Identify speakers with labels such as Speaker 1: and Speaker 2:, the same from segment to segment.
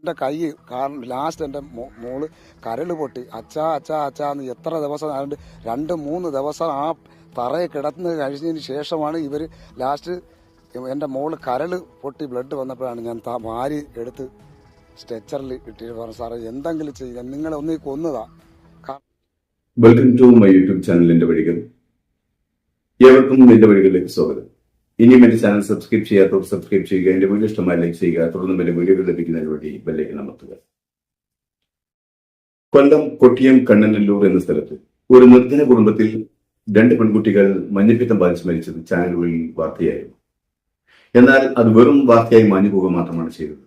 Speaker 1: എന്റെ കൈ കാരണം ലാസ്റ്റ് എന്റെ മോൾ കരൾ പൊട്ടി. അച്ചാ അച്ചാ അച്ചാ എന്ന് എത്ര ദിവസം ആയതുകൊണ്ട് രണ്ട് മൂന്ന് ദിവസം ആ തറയെ കിടന്ന് കഴിഞ്ഞതിന് ശേഷമാണ് ഇവർ ലാസ്റ്റ് എന്റെ മോൾ കരൾ പൊട്ടി ബ്ലഡ് വന്നപ്പോഴാണ് ഞാൻ താ വാരി എടുത്ത് സ്ട്രെച്ചറിൽ ഇട്ടിട്ട് പറഞ്ഞു സാറേ എന്തെങ്കിലും ചെയ്യാൻ നിങ്ങളെ ഒന്നീ കൊന്നതാ.
Speaker 2: വെൽക്കം ടു മൈ യൂട്യൂബ് ചാനലിന്റെ വഴികൾ. ഏവർക്കും നിന്റെ വഴികളിലേക്ക് സ്വാഗതം. ഇനിയും എന്റെ ചാനൽ സബ്സ്ക്രൈബ് ചെയ്യാത്തവർ സബ്സ്ക്രൈബ് ചെയ്യുക. എന്റെ വീഡിയോ ഇഷ്ടമായി ലൈക്ക് ചെയ്യുക. തുടർന്ന് എന്റെ വീഡിയോകൾ ലഭിക്കുന്നതിന് വേണ്ടി ബെല്ലേക്ക് അമർത്തുക. കൊല്ലം കൊട്ടിയം കണ്ണനല്ലൂർ എന്ന സ്ഥലത്ത് ഒരു നിർധന കുടുംബത്തിൽ രണ്ട് പെൺകുട്ടികൾ മഞ്ഞപ്പിത്തം ബാധിച്ച് മരിച്ചത് ചാനലുകളിൽ വാർത്തയായിരുന്നു. എന്നാൽ അത് വെറും വാർത്തയായി മാഞ്ഞു പോകുക മാത്രമാണ് ചെയ്തത്.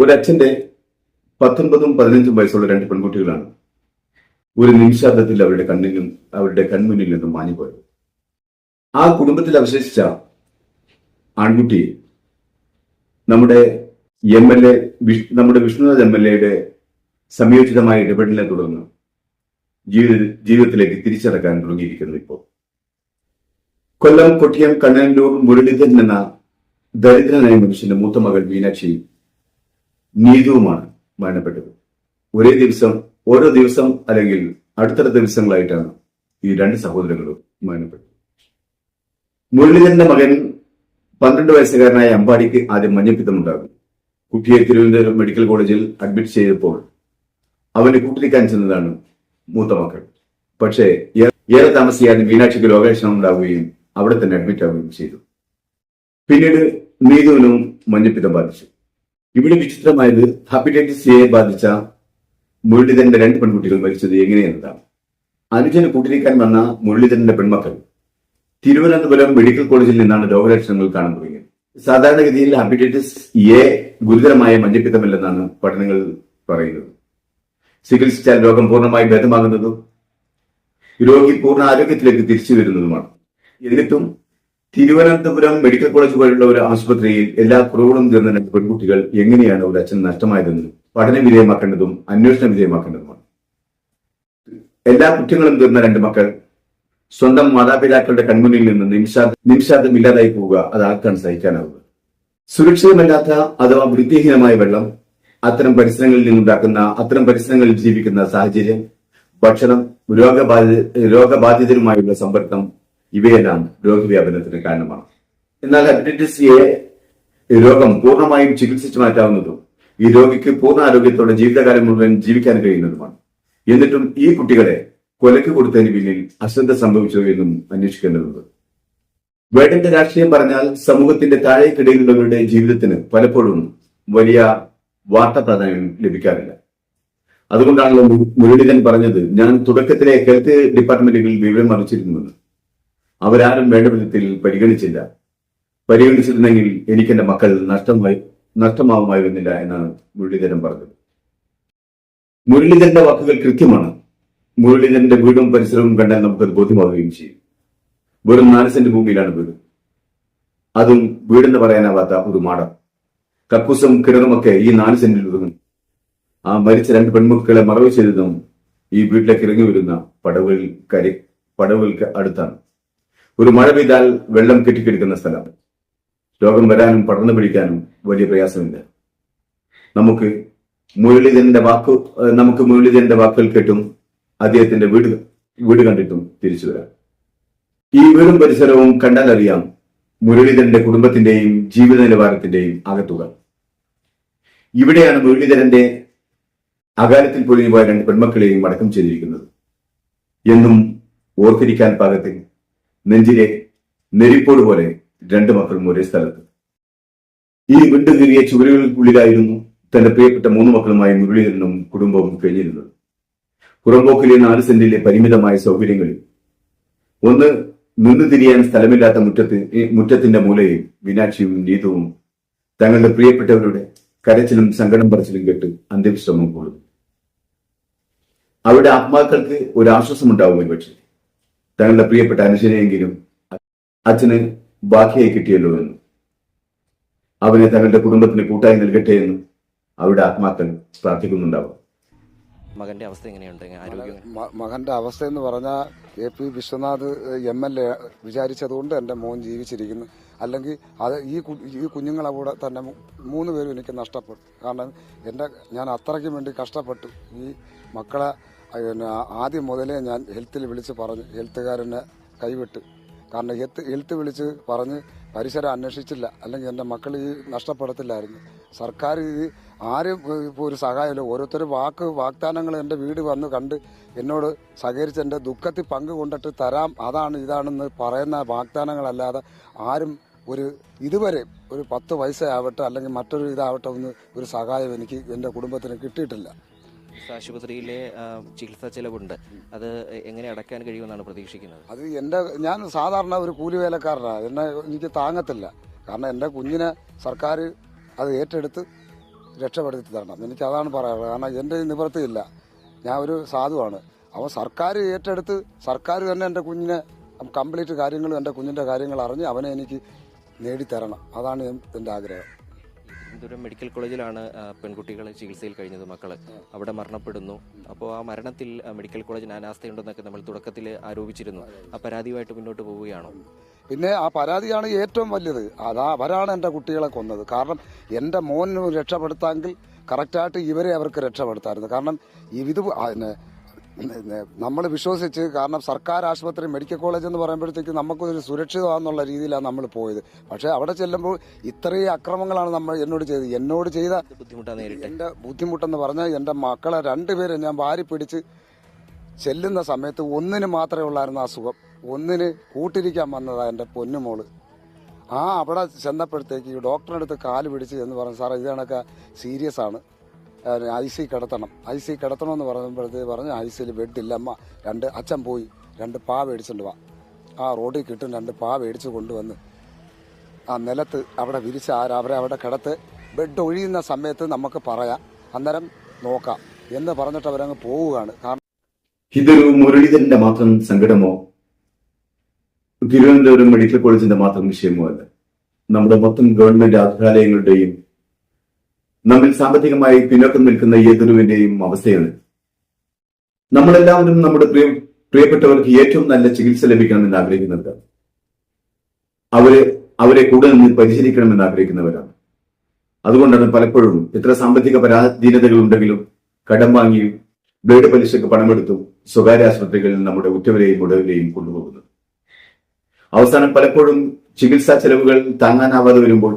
Speaker 2: ഒരു അച്ഛന്റെ പത്തൊൻപതും പതിനഞ്ചും വയസ്സുള്ള രണ്ട് പെൺകുട്ടികളാണ് ഒരു നിമിഷാബ്ദത്തിൽ അവരുടെ കണ്ണിലും അവരുടെ കൺമുന്നിൽ നിന്നും മാഞ്ഞുപോയത്. ആ കുടുംബത്തിൽ അവശേഷിച്ച ആൺകുട്ടി നമ്മുടെ എം എൽ എ നമ്മുടെ വിഷ്ണുനാഥ് എം എൽ എയുടെ സംയോജിതമായ ഇടപെടലിനെ തുടർന്ന് ജീവിത ജീവിതത്തിലേക്ക് തിരിച്ചടക്കാൻ തുടങ്ങിയിരിക്കുന്നു ഇപ്പോൾ. കൊല്ലം കൊട്ടിയം കണ്ണനല്ലൂർ മുരളീധരൻ എന്ന ദരിദ്രനായ മനുഷ്യന്റെ മൂത്ത മകൾ മീനാക്ഷി നീതുവുമാണ് മരണപ്പെട്ടത്. ഒരേ ദിവസം ഓരോ ദിവസം അല്ലെങ്കിൽ അടുത്തടുത്ത ദിവസങ്ങളായിട്ടാണ് ഈ രണ്ട് സഹോദരങ്ങളും മരണപ്പെട്ടത്. മുരളീധരന്റെ മകൻ പന്ത്രണ്ട് വയസ്സുകാരനായ അമ്പാടിക്ക് ആദ്യം മഞ്ഞപ്പിത്തം ഉണ്ടാകും കുട്ടിയെ തിരുവനന്തപുരം മെഡിക്കൽ കോളേജിൽ അഡ്മിറ്റ് ചെയ്തപ്പോൾ അവന് കൂട്ടിലേക്കാൻ ചെന്നതാണ് മൂത്ത മക്കൾ. പക്ഷേ ഏറെ താമസിയാതെ മീനാക്ഷിക്ക് രോഗലക്ഷണം ഉണ്ടാവുകയും അവിടെ തന്നെ അഡ്മിറ്റ് ആവുകയും ചെയ്തു. പിന്നീട് നീതുവിനും മഞ്ഞപ്പിത്തം ബാധിച്ചു. ഇവിടെ വിചിത്രമായത് ഹെപ്പറ്റൈറ്റിസ് സിയെ ബാധിച്ച മുരളീധരന്റെ രണ്ട് പെൺകുട്ടികൾ മരിച്ചത് എങ്ങനെയെന്നതാണ്. അനുജന് കൂട്ടിരിക്കാൻ വന്ന മുരളീധരന്റെ പെൺമക്കൾ തിരുവനന്തപുരം മെഡിക്കൽ കോളേജിൽ നിന്നാണ് രോഗലക്ഷണങ്ങൾ കാണാൻ തുടങ്ങിയത്. സാധാരണഗതിയിൽ ഹെപ്പറ്റൈറ്റിസ് എ ഗുരുതരമായ മഞ്ഞപ്പിത്തമല്ലെന്നാണ് പഠനങ്ങൾ പറയുന്നത്. ചികിത്സിച്ചാൽ രോഗം പൂർണമായി ഭേദമാകുന്നതും രോഗി പൂർണ ആരോഗ്യത്തിലേക്ക് തിരിച്ചു വരുന്നതുമാണ്. എന്നിട്ടും തിരുവനന്തപുരം മെഡിക്കൽ കോളേജ് പോലുള്ള ഒരു ആശുപത്രിയിൽ എല്ലാ കുറവുകളും തീർന്ന രണ്ട് പെൺകുട്ടികൾ എങ്ങനെയാണ് ഒരു അച്ഛൻ നഷ്ടമായതെന്നും പഠന വിധേയമാക്കേണ്ടതും അന്വേഷണ വിധേയമാക്കേണ്ടതുമാണ്. എല്ലാ കുറ്റങ്ങളും തീർന്ന രണ്ട് മക്കൾ സ്വന്തം മാതാപിതാക്കളുടെ കൺമുന്നിൽ നിന്ന് നിമിഷാ നിമിഷാദം ഇല്ലാതായി പോവുക അത് ആർക്കാണ് സഹിക്കാനാവുക? സുരക്ഷിതമല്ലാത്ത അഥവാ വൃത്തിഹീനമായ വെള്ളം അത്തരം പരിസരങ്ങളിൽ നിന്നുണ്ടാക്കുന്ന അത്തരം പരിസരങ്ങളിൽ ജീവിക്കുന്ന സാഹചര്യം ഭക്ഷണം രോഗബാധി രോഗബാധിതരുമായുള്ള സമ്പർക്കം ഇവയെല്ലാം രോഗവ്യാപനത്തിന് കാരണമാണ്. എന്നാൽ ഹെപ്പറ്റൈറ്റിസ് എ രോഗം പൂർണമായും ചികിത്സിച്ചു മാറ്റാവുന്നതും ഈ രോഗിക്ക് പൂർണ ആരോഗ്യത്തോടെ ജീവിതകാലം മുഴുവൻ ജീവിക്കാൻ കഴിയുന്നതുമാണ്. എന്നിട്ടും ഈ കുട്ടികളെ കൊലക്ക് കൊടുത്തതിന് പിന്നിൽ അശ്രദ്ധ സംഭവിച്ചോ എന്നും അന്വേഷിക്കേണ്ടതുണ്ട്. വേടന്റെ രാഷ്ട്രീയം പറഞ്ഞാൽ സമൂഹത്തിന്റെ താഴേക്കിടയിലുള്ളവരുടെ ജീവിതത്തിന് പലപ്പോഴും വലിയ വാർത്താ പ്രാധാന്യം ലഭിക്കാറില്ല. അതുകൊണ്ടാണല്ലോ മുരളീധരൻ പറഞ്ഞത് ഞാൻ തുടക്കത്തിലെ ഹെൽത്ത് ഡിപ്പാർട്ട്മെന്റുകളിൽ വിവരം അറിയിച്ചിരുന്നത് അവരാരും വേണ്ട വിധത്തിൽ പരിഗണിച്ചില്ല. പരിഗണിച്ചിരുന്നെങ്കിൽ എനിക്ക് എന്റെ മക്കൾ നഷ്ടമായി നഷ്ടമാവുമായിരുന്നില്ല എന്നാണ് മുരളീധരൻ പറഞ്ഞത്. മുരളീധരന്റെ വാക്കുകൾ കൃത്യമാണ്. മുരളീധരന്റെ വീടും പരിസരവും കണ്ടാൽ നമുക്കത് ബോധ്യമാവുകയും ചെയ്യും. വെറും നാല് സെന്റ് ഭൂമിയിലാണ് വീട്. അതും വീടെന്ന് പറയാനാവാത്ത ഒരു മാടം. കക്കൂസും കിണറുമൊക്കെ ഈ നാല് സെന്റിൽ ഒതുങ്ങും ആ മരിച്ച രണ്ട് പെൺമക്കളെ മറവ് ചെയ്തതും ഈ വീട്ടിലേക്ക് ഇറങ്ങി വരുന്ന പടവുകളിൽ കരി പടവുകൾക്ക് അടുത്താണ്. ഒരു മഴ പെയ്താൽ വെള്ളം കെട്ടിക്കിടക്കുന്ന സ്ഥലം. രോഗം വരാനും പടർന്നു പിടിക്കാനും വലിയ പ്രയാസമില്ല. നമുക്ക് മുരളീധരന്റെ വാക്കു നമുക്ക് മുരളീധരന്റെ വാക്കുകൾ കേട്ടും അദ്ദേഹത്തിന്റെ വീട് വീട് കണ്ടിട്ടും തിരിച്ചു വരാം. ഈ വീടും പരിസരവും കണ്ടാലറിയാം മുരളീധരന്റെ കുടുംബത്തിന്റെയും ജീവിത നിലവാരത്തിന്റെയും അകത്തുക. ഇവിടെയാണ് മുരളീധരന്റെ അകാലത്തിൽ പൊഴിഞ്ഞു പോയ രണ്ട് പെൺമക്കളെയും അടക്കം ചെയ്തിരിക്കുന്നത്. എന്നും ഓർത്തിരിക്കാൻ പാകത്തിൽ നെഞ്ചിലെ നെരിപ്പോട് പോലെ രണ്ട് മക്കളും ഒരേ സ്ഥലത്ത്. ഈ വിണ്ടുകീറിയ ചുവരുകൾക്കുള്ളിലായിരുന്നു തന്റെ പ്രിയപ്പെട്ട മൂന്ന് മക്കളുമായി മുരളീധരനും കുടുംബവും കഴിഞ്ഞിരുന്നത്. പുറമ്പോക്കിലെ നാല് സെന്റിലെ പരിമിതമായ സൗകര്യങ്ങളിൽ ഒന്ന് നിന്നു തിരിയാൻ സ്ഥലമില്ലാത്ത മുറ്റത്ത് മുറ്റത്തിന്റെ മൂലയിൽ മീനാക്ഷിയും നീതുവും തങ്ങളുടെ പ്രിയപ്പെട്ടവരുടെ കരച്ചിലും സങ്കടം പറച്ചിലും കേട്ട് അന്ത്യവിശ്രമം കൊള്ളുന്നു. അവരുടെ ആത്മാക്കൾക്ക് ഒരു ആശ്വാസം ഉണ്ടാവും പക്ഷേ. തങ്ങളുടെ പ്രിയപ്പെട്ട അനുജനെയെങ്കിലും അച്ഛന് ബാക്കിയായി കിട്ടിയല്ലോ എന്നും അവനെ തങ്ങളുടെ കുടുംബത്തിന് കൂട്ടായി നൽകട്ടെ എന്നും അവരുടെ ആത്മാക്കൾ പ്രാർത്ഥിക്കുന്നുണ്ടാവും.
Speaker 3: മകന്റെ അവസ്ഥ എങ്ങനെയുണ്ട്? ആരോഗ്യം?
Speaker 1: മകന്റെ അവസ്ഥ എന്ന് പറഞ്ഞാൽ K P Vishwanath M L A വിചാരിച്ചതുകൊണ്ട് എന്റെ മോൻ ജീവിച്ചിരിക്കുന്നു. അല്ലെങ്കിൽ അത് ഈ ഈ കുഞ്ഞുങ്ങളെ കൂടെ തന്നെ മൂന്ന് പേരും എനിക്ക് നഷ്ടപ്പെട്ടു. കാരണം എന്റെ ഞാൻ അത്രയ്ക്ക് വേണ്ടി കഷ്ടപ്പെട്ടു. ഈ മക്കളെ പിന്നെ ആദ്യം മുതലേ ഞാൻ ഹെൽത്തിൽ വിളിച്ച് പറഞ്ഞു ഹെൽത്തുകാരനെ കൈവിട്ട്. കാരണം ഹെൽത്ത് ഹെൽത്ത് വിളിച്ച് പറഞ്ഞ് പരിസരം അന്വേഷിച്ചില്ല. അല്ലെങ്കിൽ എന്റെ മക്കൾ ഈ നഷ്ടപ്പെടത്തില്ലായിരുന്നു. സർക്കാർ ഇത് ആരും ഇപ്പോൾ ഒരു സഹായമില്ല. ഓരോരുത്തർ വാക്ക് വാഗ്ദാനങ്ങൾ എന്റെ വീട് വന്ന് കണ്ട് എന്നോട് സഹകരിച്ച് എന്റെ ദുഃഖത്തിൽ പങ്ക് കൊണ്ടിട്ട് തരാം അതാണ് ഇതാണെന്ന് പറയുന്ന വാഗ്ദാനങ്ങളല്ലാതെ ആരും ഒരു ഇതുവരെ ഒരു പത്ത് പൈസ ആവട്ടെ അല്ലെങ്കിൽ മറ്റൊരു ഇതാവട്ടെ ഒന്ന് ഒരു സഹായം എനിക്ക് എന്റെ കുടുംബത്തിന് കിട്ടിയിട്ടില്ല.
Speaker 3: ആശുപത്രിയിലെ ചികിത്സാ ചെലവുണ്ട്. അത് എങ്ങനെ അടയ്ക്കാൻ കഴിയുമെന്നാണ് പ്രതീക്ഷിക്കുന്നത്?
Speaker 1: അത് എന്റെ ഞാൻ സാധാരണ ഒരു കൂലിവേലക്കാരനാണ് എന്നെ എനിക്ക് താങ്ങത്തില്ല. കാരണം എന്റെ കുഞ്ഞിനെ സർക്കാർ അത് ഏറ്റെടുത്ത് രക്ഷപ്പെടുത്തി തരണം എനിക്ക് അതാണ് പറയാറ് കാരണം എന്റെ നിവൃത്തിയില്ല. ഞാൻ ഒരു സാധുവാണ്. അപ്പോൾ സർക്കാർ ഏറ്റെടുത്ത് സർക്കാർ തന്നെ എന്റെ കുഞ്ഞിനെ കംപ്ലീറ്റ് കാര്യങ്ങളും എന്റെ കുഞ്ഞിന്റെ കാര്യങ്ങൾ അറിഞ്ഞ് അവനെ എനിക്ക് നേടിത്തരണം. അതാണ് എൻ- എന്റെ ആഗ്രഹം.
Speaker 3: തിരുവനന്തപുരം മെഡിക്കൽ കോളേജിലാണ് പെൺകുട്ടികൾ ചികിത്സയിൽ കഴിഞ്ഞത് മക്കൾ. അവിടെ മരണപ്പെടുന്നു. അപ്പോൾ ആ മരണത്തിൽ മെഡിക്കൽ കോളേജിന് അനാസ്ഥയുണ്ടെന്നൊക്കെ നമ്മൾ തുടക്കത്തിൽ ആരോപിച്ചിരുന്നു. ആ പരാതിയുമായിട്ട് മുന്നോട്ട് പോവുകയാണോ?
Speaker 1: പിന്നെ ആ പരാതിയാണ് ഏറ്റവും വലിയത് അതാ അവരാണ് എന്റെ കുട്ടികളെ കൊന്നത്. കാരണം എന്റെ മോന് രക്ഷപ്പെടുത്താമെങ്കിൽ കറക്റ്റായിട്ട് ഇവരെ അവർക്ക് രക്ഷപ്പെടുത്താറുണ്ട് കാരണം ഇത് നമ്മൾ വിശ്വസിച്ച് കാരണം സർക്കാർ ആശുപത്രി മെഡിക്കൽ കോളേജ് എന്ന് പറയുമ്പോഴത്തേക്ക് നമുക്കൊരു സുരക്ഷിതമാണെന്നുള്ള രീതിയിലാണ് നമ്മൾ പോയത്. പക്ഷേ അവിടെ ചെല്ലുമ്പോൾ ഇത്രയും അക്രമങ്ങളാണ് നമ്മൾ എന്നോട് ചെയ്തത്. എന്നോട് ചെയ്ത എന്റെ ബുദ്ധിമുട്ടെന്ന് പറഞ്ഞാൽ എന്റെ മക്കളെ രണ്ടുപേരെ ഞാൻ വാരി പിടിച്ച് ചെല്ലുന്ന സമയത്ത് ഒന്നിന് മാത്രമേ ഉള്ളായിരുന്നു അസുഖം ഒന്നിന് കൂട്ടിരിക്കാൻ വന്നതാ എന്റെ പൊന്നുമോൾ. ആ അവിടെ ചെന്നപ്പോഴത്തേക്ക് ഡോക്ടറെടുത്ത് കാൽ പിടിച്ച് എന്ന് പറഞ്ഞു സാറേ ഇത് കണക്കെ സീരിയസ് ആണ്. ഐ സി കിടത്തണം. ഐ സി കിടത്തണമെന്ന് പറയുമ്പോഴത്തേക്ക് പറഞ്ഞ് ഐ സിയിൽ ബെഡില്ല അമ്മ രണ്ട് അച്ഛൻ പോയി രണ്ട് പാ മേടിച്ചിട്ട് വാ. ആ റോഡിൽ കിട്ടും രണ്ട് പാ മേടിച്ച് കൊണ്ടുവന്ന് ആ നിലത്ത് അവിടെ വിരിച്ച ആര് അവരെ അവിടെ കിടത്ത് ബെഡ് ഒഴിയുന്ന സമയത്ത് നമുക്ക് പറയാം. അന്നേരം നോക്കാം. എന്ന് പറഞ്ഞിട്ട് അവരങ്ങ് പോവുകയാണ്. കാരണം
Speaker 2: ഇതൊരു മുരളീധരന്റെ മാത്രം സങ്കടമോ? തിരുവനന്തപുരം മെഡിക്കൽ കോളേജിന്റെ മാത്രം വിഷയമോ അല്ല. നമ്മുടെ മൊത്തം ഗവൺമെന്റ് ആതുരാലയങ്ങളുടെയും നമ്മിൽ സാമ്പത്തികമായി പിന്നോക്കം നിൽക്കുന്ന ഏതൊരുവിന്റെയും അവസ്ഥയാണ്. നമ്മളെല്ലാവരും നമ്മുടെ പ്രിയ പ്രിയപ്പെട്ടവർക്ക് ഏറ്റവും നല്ല ചികിത്സ ലഭിക്കണമെന്ന് ആഗ്രഹിക്കുന്നുണ്ട് അവരെ അവരെ കൂടുതൽ നിന്ന് പരിശീലിക്കണമെന്ന് ആഗ്രഹിക്കുന്നവരാണ്. അതുകൊണ്ടാണ് പലപ്പോഴും എത്ര സാമ്പത്തിക പരാധീനതകൾ ഉണ്ടെങ്കിലും കടം വാങ്ങിയും ബ്ലേഡ് പലിശക്ക് പണമെടുത്തും സ്വകാര്യ ആശുപത്രികളിൽ നമ്മുടെ ഉറ്റവരെയും ഉടവരെയും കൊണ്ടുപോകുന്നത്. അവസാനം പലപ്പോഴും ചികിത്സാ ചെലവുകൾ താങ്ങാനാവാതെ വരുമ്പോൾ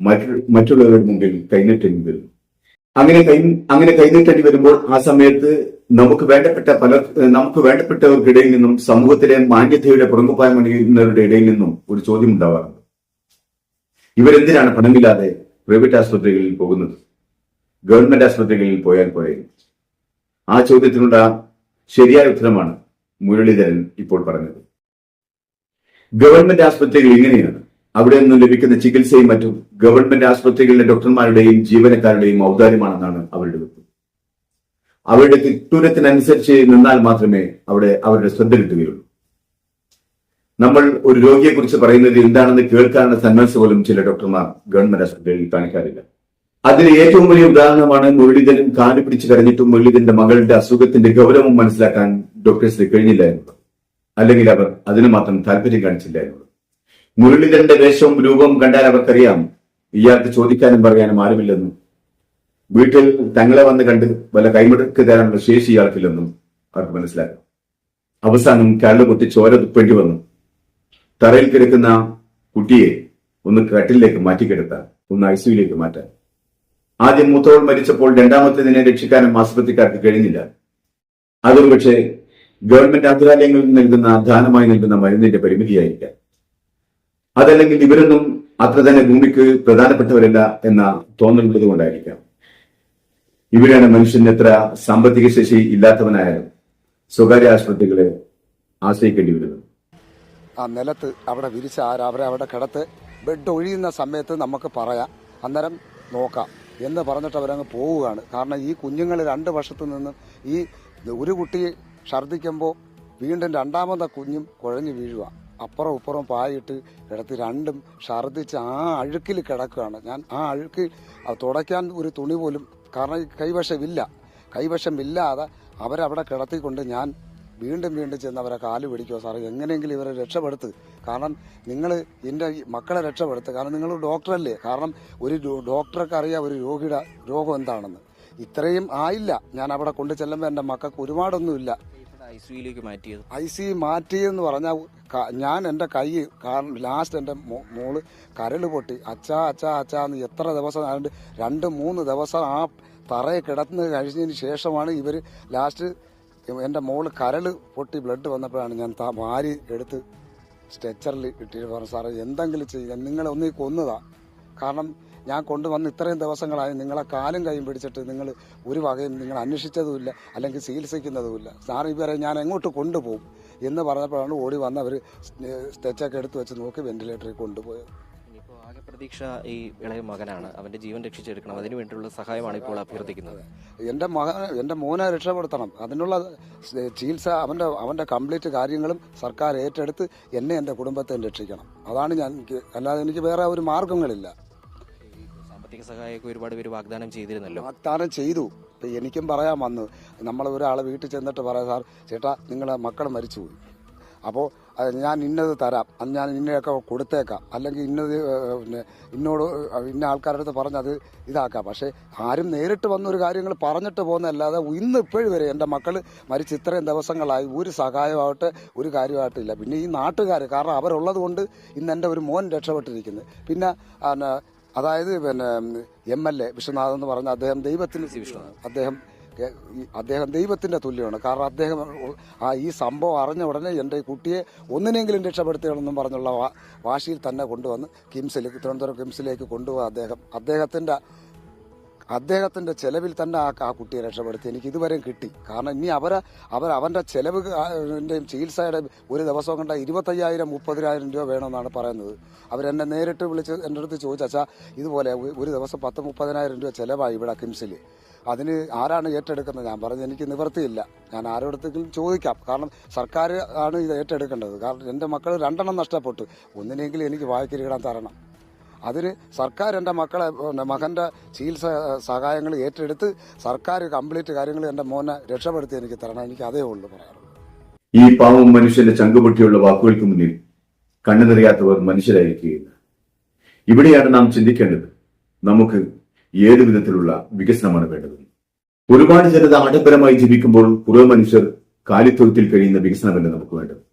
Speaker 2: മറ്റു മറ്റുള്ളവരുടെ മുമ്പിൽ കൈനീട്ടേണ്ടി വരും. അങ്ങനെ കൈ അങ്ങനെ കൈനീട്ടേണ്ടി വരുമ്പോൾ ആ സമയത്ത് നമുക്ക് വേണ്ടപ്പെട്ട പല നമുക്ക് വേണ്ടപ്പെട്ടവർക്കിടയിൽ നിന്നും സമൂഹത്തിലെ മാന്യതയുടെ പുറങ്കുപായം അണിയുന്നവരുടെ ഇടയിൽ നിന്നും ഒരു ചോദ്യം ഉണ്ടാവാറുണ്ട്. ഇവരെന്തിനാണ് പണമില്ലാതെ പ്രൈവറ്റ് ആശുപത്രികളിൽ പോകുന്നത്? ഗവൺമെന്റ് ആശുപത്രികളിൽ പോയാൽ പോരെ? ആ ചോദ്യത്തിനുള്ള ശരിയായ ഉത്തരമാണ് മുരളീധരൻ ഇപ്പോൾ പറഞ്ഞത്. ഗവൺമെന്റ് ആശുപത്രികൾ ഇങ്ങനെയാണ്. അവിടെ നിന്ന് ലഭിക്കുന്ന ചികിത്സയും മറ്റും ഗവൺമെന്റ് ആശുപത്രികളിലെ ഡോക്ടർമാരുടെയും ജീവനക്കാരുടെയും ഔദാര്യമാണെന്നാണ് അവരുടെ വെപ്പ്. അവരുടെ തിട്ടൂരത്തിനനുസരിച്ച് നിന്നാൽ മാത്രമേ അവിടെ അവരുടെ ശ്രദ്ധ കിട്ടുകയുള്ളൂ. നമ്മൾ ഒരു രോഗിയെ കുറിച്ച് പറയുന്നത് എന്താണെന്ന് കേൾക്കാനുള്ള സന്മനസ് പോലും ചില ഡോക്ടർമാർ ഗവൺമെന്റ് ആശുപത്രികളിൽ കാണിക്കാറില്ല. അതിന് ഏറ്റവും വലിയ ഉദാഹരണമാണ് മുരളീധരൻ കാൽ പിടിച്ച് കരഞ്ഞിട്ടും മുരളീധരന്റെ മകളുടെ അസുഖത്തിന്റെ ഗൗരവം മനസ്സിലാക്കാൻ ഡോക്ടേഴ്സിന് കഴിഞ്ഞില്ല എന്നുള്ളത്. അല്ലെങ്കിൽ അവർ അതിന് മാത്രം താല്പര്യം കാണിച്ചില്ല എന്നുള്ളത്. മുരളീധരന്റെ വേഷവും രൂപവും കണ്ടാൽ അവർക്കറിയാം ഇയാൾക്ക് ചോദിക്കാനും പറയാനും ആരുമില്ലെന്നും. വീട്ടിൽ തങ്ങളെ വന്ന് കണ്ട് വല്ല കൈമുടക്ക് തരാനുള്ള ശേഷി ഇയാൾക്കില്ലെന്നും അവർക്ക് മനസ്സിലാക്കാം. അവസാനം കള്ളു കുത്തി ചോര തുപ്പേണ്ടി വന്നു. തറയിൽ കിടക്കുന്ന കുട്ടിയെ ഒന്ന് കട്ടിലേക്ക് മാറ്റിക്കെടുത്താൻ ഒന്ന് ഐ സിയുലേക്ക് മാറ്റാൻ. ആദ്യം മൂത്തവൾ മരിച്ചപ്പോൾ രണ്ടാമത്തേതിനെ രക്ഷിക്കാനും ആശുപത്രിക്കാർക്ക് കഴിഞ്ഞില്ല. അതൊരു പക്ഷേ ഗവൺമെന്റ് ആതുരാലയങ്ങളിൽ നൽകുന്ന ദാനമായി നൽകുന്ന മരുന്നിന്റെ പരിമിതിയായിരിക്കാം. അതല്ലെങ്കിൽ ഇവരൊന്നും അത്ര തന്നെ ഭൂമിക്ക് പ്രധാനപ്പെട്ടവരല്ല എന്ന തോന്നലുള്ളത് കൊണ്ടായിരിക്കാം. ഇവരാണ് മനുഷ്യന് എത്ര സാമ്പത്തിക ശേഷി ഇല്ലാത്തവനായാലും സ്വകാര്യ ആശുപത്രികളെ ആശ്രയിക്കേണ്ടി വരുന്നത്.
Speaker 1: ആ നിലത്ത് അവിടെ വിരിച്ച അവരെ അവിടെ കിടത്ത് ബെഡ് ഒഴിയുന്ന സമയത്ത് നമുക്ക് പറയാം. അന്നേരം നോക്കാം. എന്ന് പറഞ്ഞിട്ട് അവരങ്ങ് പോവുകയാണ്. കാരണം ഈ കുഞ്ഞുങ്ങൾ രണ്ട് വർഷത്തു നിന്നും ഈ ഒരു കുട്ടി ഛർദ്ദിക്കുമ്പോൾ വീണ്ടും രണ്ടാമത്തെ കുഞ്ഞും കുഴഞ്ഞു വീഴുക അപ്പുറം ഇപ്പുറം പായിട്ട് ഇടത്ത് രണ്ടും ഛർദ്ദിച്ച് ആ അഴുക്കിൽ കിടക്കുകയാണ്. ഞാൻ ആ അഴുക്കിൽ തുടയ്ക്കാൻ ഒരു തുണി പോലും കാരണം കൈവശമില്ല. കൈവശമില്ലാതെ അവരവിടെ കിടത്തിക്കൊണ്ട് ഞാൻ വീണ്ടും വീണ്ടും ചെന്ന് അവരെ കാൽ പിടിക്കുമോ സാറേ എങ്ങനെയെങ്കിലും ഇവരെ രക്ഷപ്പെടുത്ത്. കാരണം നിങ്ങൾ എന്റെ മക്കളെ രക്ഷപ്പെടുത്തുക കാരണം നിങ്ങൾ ഡോക്ടറല്ലേ. കാരണം ഒരു ഡോക്ടർക്ക് അറിയാം ഒരു രോഗിയുടെ രോഗം എന്താണെന്ന്. ഇത്രയും ആയില്ല. ഞാൻ അവിടെ കൊണ്ടു ചെല്ലുമ്പോൾ എന്റെ മക്കൾക്ക് ഒരുപാടൊന്നുമില്ല.
Speaker 3: ഐ സിയിലേക്ക് മാറ്റിയത്?
Speaker 1: ഐ സി മാറ്റിയെന്ന് പറഞ്ഞാൽ ഞാൻ എന്റെ കൈ ലാസ്റ്റ് എന്റെ മോൾ കരൾ പൊട്ടി. അച്ചാ അച്ചാ അച്ചാ എന്ന് എത്ര ദിവസം ആയതുകൊണ്ട് രണ്ട് മൂന്ന് ദിവസം ആ തറയെ കിടന്ന് കഴിഞ്ഞതിന് ശേഷമാണ് ഇവർ ലാസ്റ്റ് എന്റെ മോൾ കരൾ പൊട്ടി ബ്ലഡ് വന്നപ്പോഴാണ് ഞാൻ താ വാരി എടുത്ത് സ്ട്രെച്ചറിൽ ഇട്ടിട്ട് പറഞ്ഞു സാറേ എന്തെങ്കിലും ചെയ്യാൻ നിങ്ങളെ ഒന്നീ കൊന്നതാ. കാരണം ഞാൻ കൊണ്ടുവന്ന് ഇത്രയും ദിവസങ്ങളായി നിങ്ങളെ കാലും കൈയും പിടിച്ചിട്ട് നിങ്ങൾ ഒരു വകയും നിങ്ങൾ അന്വേഷിച്ചതുമില്ല അല്ലെങ്കിൽ ചികിത്സിക്കുന്നതുമില്ല. സാർ ഇവരെ ഞാൻ എങ്ങോട്ട് കൊണ്ടുപോകും എന്ന് പറഞ്ഞപ്പോഴാണ് ഓടി വന്ന് അവർ സ്റ്റെച്ചൊക്കെ എടുത്തു വെച്ച് നോക്കി വെന്റിലേറ്ററിൽ കൊണ്ടുപോയത്.
Speaker 3: ആകെ പ്രതീക്ഷ ഈ ഇളയ മകനാണ്. അവന്റെ ജീവൻ രക്ഷിച്ചെടുക്കണം. അതിനു വേണ്ടിയുള്ള സഹായമാണ് ഇപ്പോൾ അഭ്യർത്ഥിക്കുന്നത്.
Speaker 1: എന്റെ മകൻ എന്റെ മോനെ രക്ഷപ്പെടുത്തണം. അതിനുള്ള ചികിത്സ അവന്റെ അവന്റെ കംപ്ലീറ്റ് കാര്യങ്ങളും സർക്കാർ ഏറ്റെടുത്ത് എന്നെ എന്റെ കുടുംബത്തെ രക്ഷിക്കണം. അതാണ് ഞാൻ അല്ലാതെ എനിക്ക് വേറെ ഒരു മാർഗങ്ങളില്ല.
Speaker 3: സാമ്പത്തിക സഹായമൊക്കെ ഒരുപാട് പേര് വാഗ്ദാനം ചെയ്തിരുന്നല്ലോ.
Speaker 1: വാഗ്ദാനം ചെയ്തു. എനിക്കും പറയാൻ വന്നു. നമ്മൾ ഒരാളെ വീട്ടിൽ ചെന്നിട്ട് പറയാം സാർ ചേട്ടാ നിങ്ങളെ മക്കൾ മരിച്ചുപോയി. അപ്പോൾ ഞാൻ ഇന്നത് തരാം. അത് ഞാൻ ഇന്നയൊക്കെ കൊടുത്തേക്കാം. അല്ലെങ്കിൽ ഇന്നത് പിന്നെ ഇന്നോട് ഇന്ന ആൾക്കാരുടെ അടുത്ത് പറഞ്ഞത് ഇതാക്കാം. പക്ഷേ ആരും നേരിട്ട് വന്നൊരു കാര്യങ്ങൾ പറഞ്ഞിട്ട് പോകുന്നതല്ലാതെ ഇന്ന് ഇപ്പോഴും വരെ എന്റെ മക്കൾ മരിച്ച് ഇത്രയും ദിവസങ്ങളായി ഒരു സഹായമാവട്ടെ ഒരു കാര്യമായിട്ടില്ല. പിന്നെ ഈ നാട്ടുകാർ കാരണം അവരുള്ളത് കൊണ്ട് ഇന്ന് എന്റെ ഒരു മോൻ രക്ഷപ്പെട്ടിരിക്കുന്നത് പിന്നെ അതായത് പിന്നെ എം എൽ എ വിശ്വനാഥ് എന്ന് പറഞ്ഞ അദ്ദേഹം ദൈവത്തിന് അദ്ദേഹം അദ്ദേഹം ദൈവത്തിന്റെ തുല്യമാണ്. കാരണം അദ്ദേഹം ആ ഈ സംഭവം അറിഞ്ഞ ഉടനെ എന്റെ കുട്ടിയെ ഒന്നിനെങ്കിലും രക്ഷപ്പെടുത്തുകയാണെന്നും പറഞ്ഞുള്ള വാശിയിൽ തന്നെ കൊണ്ടുവന്ന് കിംസിലേക്ക് തിരുവനന്തപുരം കിംസിലേക്ക് കൊണ്ടുപോകാൻ അദ്ദേഹം അദ്ദേഹത്തിന്റെ അദ്ദേഹത്തിന്റെ ചെലവിൽ തന്നെ ആ ആ കുട്ടിയെ രക്ഷപ്പെടുത്തി. എനിക്ക് ഇതുവരെയും കിട്ടി. കാരണം ഇനി അവരെ അവർ അവന്റെ ചെലവ് ചികിത്സയുടെ ഒരു ദിവസം കണ്ട ഇരുപത്തയ്യായിരം മുപ്പതിനായിരം രൂപ വേണമെന്നാണ് പറയുന്നത്. അവരെന്നെ നേരിട്ട് വിളിച്ച് എന്റെ അടുത്ത് ചോദിച്ചാ ഇതുപോലെ ഒരു ദിവസം പത്ത് മുപ്പതിനായിരം രൂപ ചിലവായി ഇവിടെ കിംസിൽ. അതിന് ആരാണ് ഏറ്റെടുക്കുന്നത്? ഞാൻ പറഞ്ഞു എനിക്ക് നിവൃത്തിയില്ല. ഞാൻ ആരോടത്തെങ്കിലും ചോദിക്കാം. കാരണം സർക്കാർ ആണ് ഇത് ഏറ്റെടുക്കേണ്ടത്. കാരണം എന്റെ മക്കൾ രണ്ടെണ്ണം നഷ്ടപ്പെട്ടു. ഒന്നിനെങ്കിലും എനിക്ക് വായിക്കിരിക്കാൻ തരണം. അതിന് സർക്കാർ എന്റെ മക്കളെ മകന്റെ ചികിത്സ സഹായങ്ങൾ ഏറ്റെടുത്ത് സർക്കാർ കംപ്ലീറ്റ് കാര്യങ്ങൾ എന്റെ മോനെ രക്ഷപ്പെടുത്തി എനിക്ക് തരണം. എനിക്ക് അതേ ഉള്ളൂ പറയാറുള്ളൂ
Speaker 2: ഈ പാവം മനുഷ്യന്റെ ചങ്കുപൊട്ടിയുള്ള വാക്കുകൾക്ക് മുന്നിൽ കണ്ണു നിറയാത്തവർ മനുഷ്യരായിരിക്കുകയില്ല. ഇവിടെയാണ് നാം ചിന്തിക്കേണ്ടത്. നമുക്ക് ഏത് വിധത്തിലുള്ള വികസനമാണ് വേണ്ടത്? ഒരുപാട് ജനത ആഡംബരമായി ജീവിക്കുമ്പോൾ പുറമനുഷ്യർ കാലിത്തൊഴുത്തിൽ കഴിയുന്ന വികസനമല്ല നമുക്ക് വേണ്ടത്?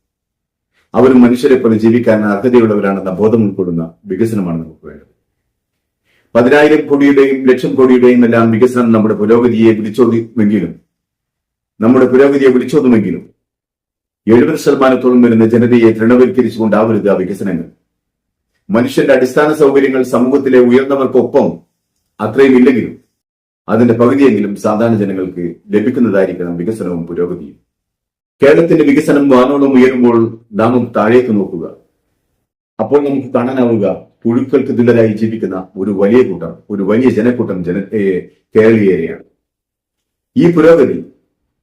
Speaker 2: അവർ മനുഷ്യരെ പോലെ ജീവിക്കാൻ അർഹതയുള്ളവരാണെന്ന ബോധം ഉൾക്കൊള്ളുന്ന വികസനമാണ് നമുക്ക് വേണ്ടത്. പതിനായിരം കോടിയുടെയും ലക്ഷം കോടിയുടെയും എല്ലാം വികസനം നമ്മുടെ പുരോഗതിയെ വിളിച്ചോതുമെങ്കിലും നമ്മുടെ പുരോഗതിയെ വിളിച്ചോതുമെങ്കിലും എഴുപത് ശതമാനത്തോളം വരുന്ന ജനതയെ തൃണവൽക്കരിച്ചുകൊണ്ടാവരുത് ആ വികസനങ്ങൾ. മനുഷ്യന്റെ അടിസ്ഥാന സൗകര്യങ്ങൾ സമൂഹത്തിലെ ഉയർന്നവർക്കൊപ്പം അത്രയും ഇല്ലെങ്കിലും അതിന്റെ പകുതിയെങ്കിലും സാധാരണ ജനങ്ങൾക്ക് ലഭിക്കുന്നതായിരിക്കണം വികസനവും പുരോഗതിയും. കേരളത്തിന്റെ വികസനം വാനോളം ഉയരുമ്പോൾ നാമും താഴേക്ക് നോക്കുക. അപ്പോൾ നമുക്ക് കാണാനാവുക പുഴുക്കൾക്ക് തുല്യരായി ജീവിക്കുന്ന ഒരു വലിയ കൂട്ടം ഒരു വലിയ ജനക്കൂട്ടം ജന കേരളീയരെയാണ്. ഈ പുരോഗതി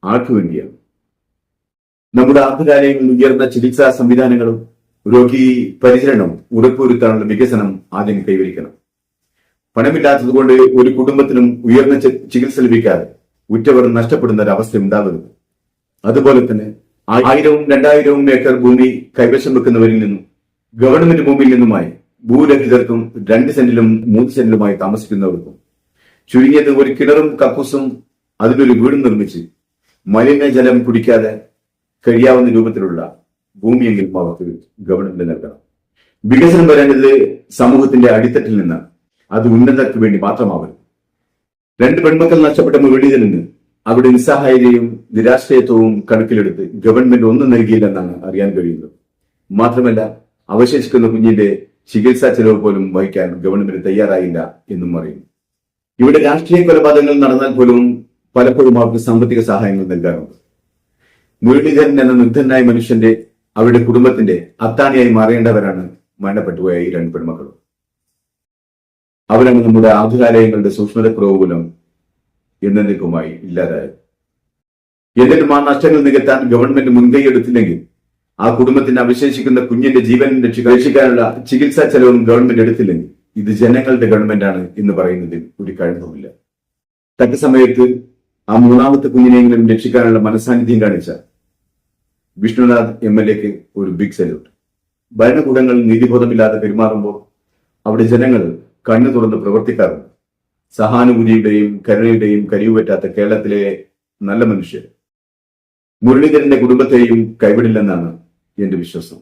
Speaker 2: ആർക്കു വേണ്ടിയാണ്? നമ്മുടെ ആതുരാലയങ്ങളിൽ ഉയർന്ന ചികിത്സാ സംവിധാനങ്ങളും രോഗി പരിചരണവും ഉറപ്പുവരുത്താനുള്ള വികസനം ആദ്യം കൈവരിക്കണം. പണമില്ലാത്തതുകൊണ്ട് ഒരു കുടുംബത്തിനും ഉയർന്ന ചികിത്സ ലഭിക്കാതെ ഉറ്റവർ നഷ്ടപ്പെടുന്ന ഒരു അവസ്ഥ ഉണ്ടാവരുത്. അതുപോലെ തന്നെ ആയിരവും രണ്ടായിരവും ഏക്കർ ഭൂമി കൈവശം വെക്കുന്നവരിൽ നിന്നും ഗവൺമെന്റ് ഭൂമിയിൽ നിന്നുമായി ഭൂരഹിതർക്കും രണ്ട് സെന്റിലും മൂന്ന് സെന്റിലുമായി താമസിക്കുന്നവർക്കും ചുരുങ്ങിയത് ഒരു കിണറും കക്കൂസും അതിലൊരു വീടും നിർമ്മിച്ച് മലിനജലം കുടിക്കാതെ കഴിയാവുന്ന രൂപത്തിലുള്ള ഭൂമിയെങ്കിലും അവർക്ക് ഗവൺമെന്റ് നൽകണം. വികസനം വരേണ്ടത് സമൂഹത്തിന്റെ അടിത്തട്ടിൽ നിന്ന് അത് ഉന്നതർക്ക് വേണ്ടി മാത്രമാവരുത്. രണ്ട് പെൺമക്കൾ നഷ്ടപ്പെട്ട മുകളിൽ നിന്ന് അവിടെ നിസ്സഹായതയും നിരാശ്രയത്വവും കണക്കിലെടുത്ത് ഗവൺമെന്റ് ഒന്നും നൽകിയില്ലെന്നാണ് അറിയാൻ കഴിയുന്നത്. മാത്രമല്ല അവശേഷിക്കുന്ന കുഞ്ഞിന്റെ ചികിത്സാ ചെലവ് പോലും വഹിക്കാൻ ഗവൺമെന്റ് തയ്യാറായില്ല എന്നും അറിയുന്നു. ഇവിടെ രാഷ്ട്രീയ കൊലപാതകങ്ങൾ നടന്നാൽ പോലും പലപ്പോഴും അവർക്ക് സാമ്പത്തിക സഹായങ്ങൾ നൽകാറുണ്ട്. മുരളീധരൻ എന്ന നിർദ്ധനായ മനുഷ്യന്റെ അവരുടെ കുടുംബത്തിന്റെ അത്താണിയായി മാറേണ്ടവരാണ് മരണപ്പെട്ടുപോയ ഈ രണ്ട് പെൺമക്കളും. അവരാണ് നമ്മുടെ ആധുരാലയങ്ങളുടെ സൂക്ഷ്മതക്കുറവ് മൂലം എന്നേക്കുമായി ഇല്ലാതായത് എന്നിട്ടും ആ നഷ്ടങ്ങൾ നികത്താൻ ഗവൺമെന്റ് മുൻകൈ എടുത്തില്ലെങ്കിൽ ആ കുടുംബത്തിന് അവശേഷിക്കുന്ന കുഞ്ഞിന്റെ ജീവൻ രക്ഷി- രക്ഷിക്കാനുള്ള ചികിത്സാ ചെലവും ഗവൺമെന്റ് എടുത്തില്ലെങ്കിൽ ഇത് ജനങ്ങളുടെ ഗവൺമെന്റാണ് എന്ന് പറയുന്നതിൽ ഒരു കഴിവുമില്ല തക്ക സമയത്ത് ആ മൂന്നാമത്തെ കുഞ്ഞിനെങ്കിലും രക്ഷിക്കാനുള്ള മനസാന്നിധ്യം കാണിച്ച വിഷ്ണുനാഥ് എം എൽ എക്ക് ഒരു ബിഗ് സല്യൂട്ട് ഭരണകൂടങ്ങൾ നീതിബോധമില്ലാതെ പെരുമാറുമ്പോൾ അവിടെ ജനങ്ങൾ കണ്ണു തുറന്ന് പ്രവർത്തിക്കാറുണ്ട്. സഹാനുഭൂതിയുടെയും കരുണയുടെയും കരിവുപറ്റാത്ത കേരളത്തിലെ നല്ല മനുഷ്യർ. മുരളീധരന്റെ കുടുംബത്തെയും കൈവിടില്ലെന്നാണ് എന്റെ വിശ്വാസം.